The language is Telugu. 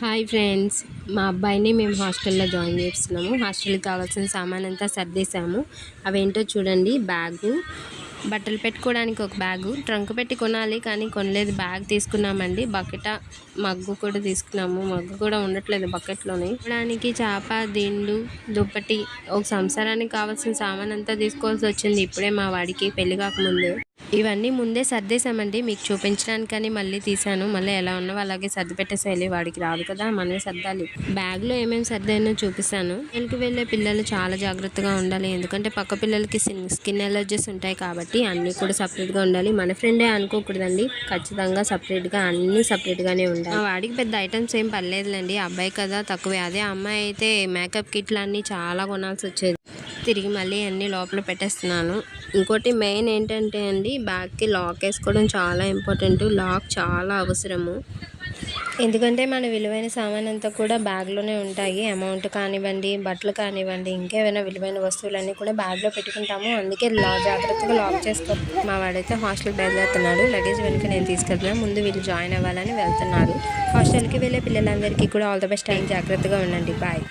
హాయ్ ఫ్రెండ్స్ మా అబ్బాయిని మేము హాస్టల్లో జాయిన్ చేస్తున్నాము. హాస్టల్కి కావాల్సిన సామాన్ అంతా సర్దేశాము. అవేంటో చూడండి బ్యాగు. బట్టలు పెట్టుకోవడానికి ఒక బ్యాగు. ట్రంక్ పెట్టి కొనాలి కానీ కొనలేదు. బ్యాగ్ తీసుకున్నామండి. బకెట మగ్గు కూడా తీసుకున్నాము. మగ్గు కూడా ఉండట్లేదు బకెట్లోనే. దానికి చేప దిండు దుప్పటి ఒక సంసారానికి కావాల్సిన సామాన్ అంతా తీసుకోవాల్సి వచ్చింది. ఇప్పుడే మా వాడికి పెళ్ళి కాకముందే. ఇవన్నీ ముందే సర్దేశామండి. మీకు చూపించడానికని మళ్ళీ తీసాను మళ్ళీ ఎలా ఉన్నావో అలాగే సర్ది పెట్టేసేయాలి వాడికి రాదు కదా మనమే సర్దాలి. బ్యాగ్లో ఏమేమి సర్దానో చూపిస్తాను. వెళ్ళకి వెళ్ళే పిల్లలు చాలా జాగ్రత్తగా ఉండాలి. ఎందుకంటే పక్క పిల్లలకి స్కిన్ ఎలర్జీస్ ఉంటాయి కాబట్టి అన్నీ కూడా సపరేట్గా ఉండాలి. మన ఫ్రెండే అనుకోకూడదండి. ఖచ్చితంగా సపరేట్గా అన్నీ సపరేట్గానే ఉండాలి. వాడికి పెద్ద ఐటమ్స్ ఏం పర్లేదులేండి. అబ్బాయి కదా తక్కువే. అదే అమ్మాయి అయితే మేకప్ కిట్లు అన్నీ చాలా కొనాల్సి వచ్చేది తిరిగి మళ్ళీ అన్నీ లోపల పెట్టేస్తున్నాను. ఇంకోటి మెయిన్ ఏంటంటే అండి బ్యాగ్కి లాక్ వేసుకోవడం చాలా ఇంపార్టెంట్. లాక్ చాలా అవసరము. ఎందుకంటే మన విలువైన సామాన్ అంతా కూడా బ్యాగ్లోనే ఉంటాయి. అమౌంట్ కానివ్వండి బట్టలు కానివ్వండి ఇంకేమైనా విలువైన వస్తువులన్నీ కూడా బ్యాగ్లో పెట్టుకుంటాము. అందుకే లా జాగ్రత్తగా లాక్ చేసుకో మా వాడైతే హాస్టల్కి బయలుదేరుతున్నాడు. లగేజ్ వెనుక నేను తీసుకెళ్తున్నాను ముందు వీళ్ళు జాయిన్ అవ్వాలని వెళ్తున్నారు. హాస్టల్కి వెళ్ళే పిల్లలందరికీ కూడా ఆల్ ద బెస్ట్ అండ్. జాగ్రత్తగా ఉండండి. బాయ్.